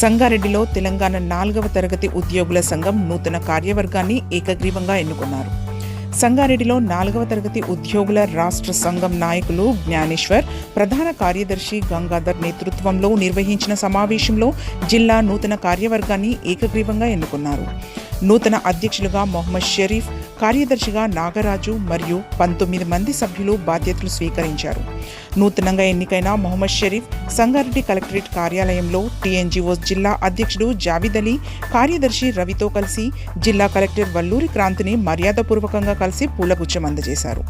సంగారెడ్డిలో తెలంగాణ నాలుగవ తరగతి ఉద్యోగుల సంఘం నూతన కార్యవర్గాన్ని ఏకగ్రీవంగా ఎన్నుకున్నారు. సంగారెడ్డిలో నాలుగవ తరగతి ఉద్యోగుల రాష్ట్ర సంఘం నాయకులు జ్ఞానేశ్వర్ ప్రధాన కార్యదర్శి గంగాధర్ నేతృత్వంలో నిర్వహించిన సమావేశంలో జిల్లా నూతన కార్యవర్గాన్ని ఏకగ్రీవంగా ఎన్నుకున్నారు. నూతన అధ్యక్షులుగా మొహమ్మద్ షరీఫ్ కార్యదర్శిగా నాగరాజు మరియు పంతొమ్మిది మంది సభ్యులు బాధ్యతలు స్వీకరించారు. నూతనంగా ఎన్నికైన మొహమ్మద్ షరీఫ్ సంగారెడ్డి కలెక్టరేట్ కార్యాలయంలో టీఎన్జీఓ జిల్లా అధ్యక్షుడు జావిద్ అలీ కార్యదర్శి రవితో కలిసి జిల్లా కలెక్టర్ వల్లూరి క్రాంతిని మర్యాదపూర్వకంగా కలిసి పూలగుచ్చం అందజేశారు.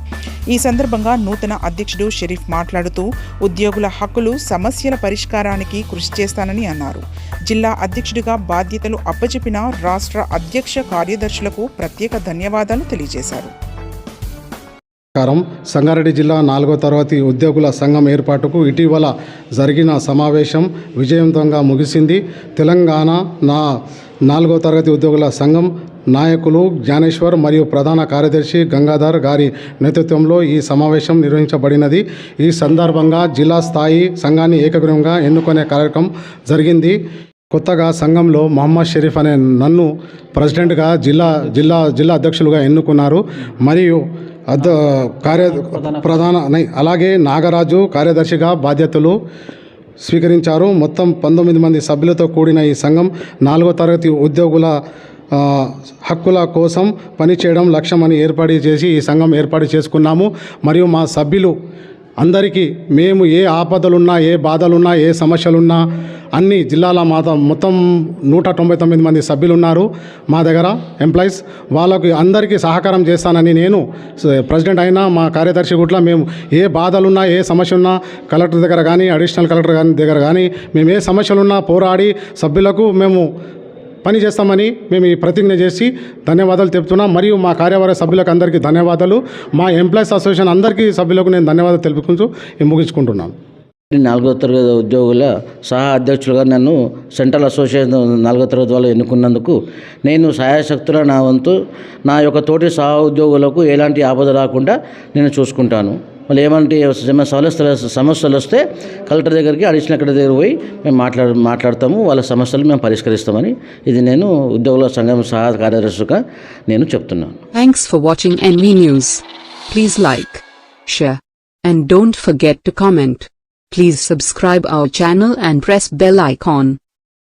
ఈ సందర్భంగా నూతన అధ్యక్షుడు షరీఫ్ మాట్లాడుతూ ఉద్యోగుల హక్కులు సమస్యల పరిష్కారానికి కృషి చేస్తానని అన్నారు. జిల్లా అధ్యక్షుడిగా బాధ్యతలు అప్పచెప్పిన రాష్ట్ర అధ్యక్ష కార్యదర్శులకు ప్రత్యేక ధన్యవాదాలు తెలియజేశారు. ప్రకారం సంగారెడ్డి జిల్లా నాలుగో తరగతి ఉద్యోగుల సంఘం ఏర్పాటుకు ఇటీవల జరిగిన సమావేశం విజయవంతంగా ముగిసింది. తెలంగాణ నా నాలుగో తరగతి ఉద్యోగుల సంఘం నాయకులు జ్ఞానేశ్వర్ మరియు ప్రధాన కార్యదర్శి గంగాధర్ గారి నేతృత్వంలో ఈ సమావేశం నిర్వహించబడినది. ఈ సందర్భంగా జిల్లా స్థాయి సంఘాన్ని ఏకగ్రీవంగా ఎన్నుకునే కార్యక్రమం జరిగింది. కొత్తగా సంఘంలో మహమ్మద్ షరీఫ్ అనే నన్ను ప్రెసిడెంట్గా జిల్లా జిల్లా జిల్లా అధ్యక్షులుగా ఎన్నుకున్నారు. మరియు అద కార్య ప్రధాన అలాగే నాగరాజు కార్యదర్శిగా బాధ్యతలు స్వీకరించారు. మొత్తం పంతొమ్మిది మంది సభ్యులతో కూడిన ఈ సంఘం నాలుగో తరగతి ఉద్యోగుల హక్కుల కోసం పనిచేయడం లక్ష్యమని ఏర్పాటు చేసి ఈ సంఘం ఏర్పాటు చేసుకున్నాము. మరియు మా సభ్యులు అందరికీ మేము ఏ ఆపదలున్నా ఏ బాధలున్నా ఏ సమస్యలున్నా అన్ని జిల్లాల మాత మొత్తం నూట తొంభై తొమ్మిది మంది సభ్యులు ఉన్నారు మా దగ్గర ఎంప్లాయీస్. వాళ్ళకి అందరికీ సహకారం చేస్తానని నేను ప్రెసిడెంట్ అయినా మా కార్యదర్శి గుట్ల మేము ఏ బాధలున్నా ఏ సమస్య ఉన్నా కలెక్టర్ దగ్గర కానీ అడిషనల్ కలెక్టర్ కానీ దగ్గర కానీ మేము ఏ సమస్యలున్నా పోరాడి సభ్యులకు మేము పని చేస్తామని మేము ఈ ప్రతిజ్ఞ చేసి ధన్యవాదాలు చెప్తున్నాం మరియు మా కార్యవర్గ సభ్యులకు అందరికీ ధన్యవాదాలు. మా ఎంప్లాయీస్ అసోసియేషన్ అందరికీ సభ్యులకు నేను ధన్యవాదాలు తెలుపుకుంటూ ముగించుకుంటున్నాను నాలుగో తరగతి ఉద్యోగుల సహా అధ్యక్షులుగా నన్ను సెంట్రల్ అసోసియేషన్ నాలుగో తరగతి వాళ్ళు ఎన్నుకున్నందుకు నేను సహాయశక్తుల నా వంతు నా యొక్క తోటి సహా ఉద్యోగులకు ఎలాంటి ఆపద రాకుండా నేను చూసుకుంటాను. మళ్ళీ ఏమంటే సమస్యలు సమస్యలు వస్తే కలెక్టర్ దగ్గరికి అడిషనల్ కలెక్టర్ దగ్గర పోయి మేము మాట్లాడు మాట్లాడతాము వాళ్ళ సమస్యలు మేము పరిష్కరిస్తామని. ఇది నేను ఉద్యోగుల సంఘం సహా కార్యదర్శిగా నేను చెప్తున్నాను. Thanks for watching NV news please like share and don't forget to comment please subscribe our channel and press bell icon